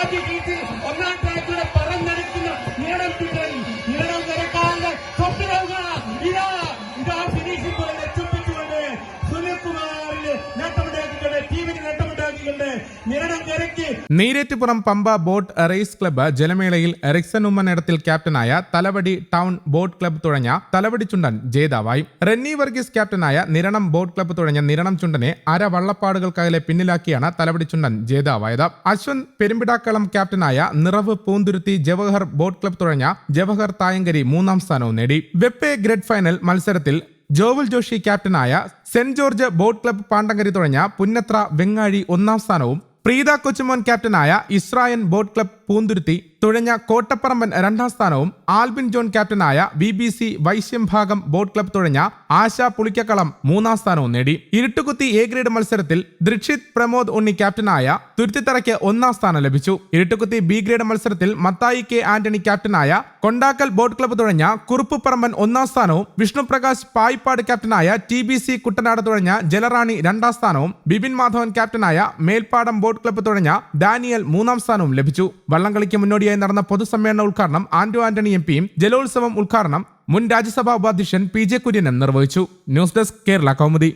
ആദ്യ ഹീറ്റിൽ ഒന്നാം ട്രാക്കിലൂടെ പറന്നെടുക്കുന്ന നീളം പിന്നൽ നീളം നിരക്കാതെ സ്വപ്നവുക ഇതാ. ഇതാ ഫിനിഷിംഗ് പോലെ ചുപ്പിച്ചുകൊണ്ട് സുനിൽകുമാറിന് നേട്ടമുണ്ടാക്കിക്കൊണ്ട് ടീമിന് നിരക്കി Neerettupuram Pampa boat race club ജലമേളയിൽ Rixon Oommen ഇടത്തിൽ ക്യാപ്റ്റനായ തലവടി ടൗൺ ബോട്ട് ക്ലബ്ബ് തുഴഞ്ഞ തലവടി ചുണ്ടൻ ജേതാവായി. റെന്നി വർഗീസ് ക്യാപ്റ്റനായ നിരണം ബോട്ട് ക്ലബ്ബ് തുഴഞ്ഞ നിരണം ചുണ്ടനെ അര വള്ളപ്പാടുകൾക്കകലെ പിന്നിലാക്കിയാണ് തലവടി ചുണ്ടൻ ജേതാവായത്. അശ്വന്ത് പെരുമ്പിടാക്കളം ക്യാപ്റ്റനായ നിറവ് പൂന്തുരുത്തി ജവഹർ ബോട്ട് ക്ലബ്ബ് തുഴഞ്ഞ ജവഹർ തായങ്കരി മൂന്നാം സ്ഥാനവും നേടി. വെപ്പെ ഗ്രേഡ് ഫൈനൽ മത്സരത്തിൽ Jovel Joshy ക്യാപ്റ്റനായ Saint George boat club Pandankari തുഴഞ്ഞ Punnathra വെങ്ങാഴി ഒന്നാം സ്ഥാനവും പ്രീത കൊച്ചുമോൻ ക്യാപ്റ്റനായ ഇസ്രായൻ ബോട്ട് ക്ലബ് പൂന്തുരുത്തി തുഴഞ്ഞ കോട്ടപ്പറമ്പൻ രണ്ടാം സ്ഥാനവും Albin John ക്യാപ്റ്റനായ B B C Vaisyambhagam boat club തുഴഞ്ഞ Asha പുളിക്കക്കളം മൂന്നാം സ്ഥാനവും നേടി. ഇരുട്ടുകുത്തി എ ഗ്രേഡ് മത്സരത്തിൽ ദൃക്ഷിത് പ്രമോദ് ഉണ്ണി ക്യാപ്റ്റനായ തുരുത്തിത്തറയ്ക്ക് ഒന്നാം സ്ഥാനം ലഭിച്ചു. ഇരുട്ടുകുത്തി ബി ഗ്രേഡ് മത്സരത്തിൽ മത്തായി കെ ആന്റണി ക്യാപ്റ്റനായ കൊണ്ടാക്കൽ ബോട്ട് ക്ലബ് തുഴഞ്ഞ കുറുപ്പ് പറമ്പൻ ഒന്നാം സ്ഥാനവും വിഷ്ണുപ്രകാശ് പായിപ്പാട് ക്യാപ്റ്റനായ ടി ബി സി കുട്ടനാട് തുഴഞ്ഞ ജലറാണി രണ്ടാം സ്ഥാനവും ബിപിൻ മാധവൻ ക്യാപ്റ്റനായ മേൽപ്പാടം ബോട്ട് ക്ലബ് തുഴഞ്ഞ ഡാനിയൽ മൂന്നാം സ്ഥാനവും ലഭിച്ചു. വള്ളംകളിക്ക് മുന്നോടിയായി നടന്ന പൊതുസമ്മേളന ഉദ്ഘാടനം ആന്റോ ആന്റണി എം പിയും ജലോത്സവം ഉദ്ഘാടനം മുൻ രാജ്യസഭാ ഉപാധ്യക്ഷൻ പി ജെ കുര്യനും നിർവഹിച്ചു. News desk Kerala Kaumudi.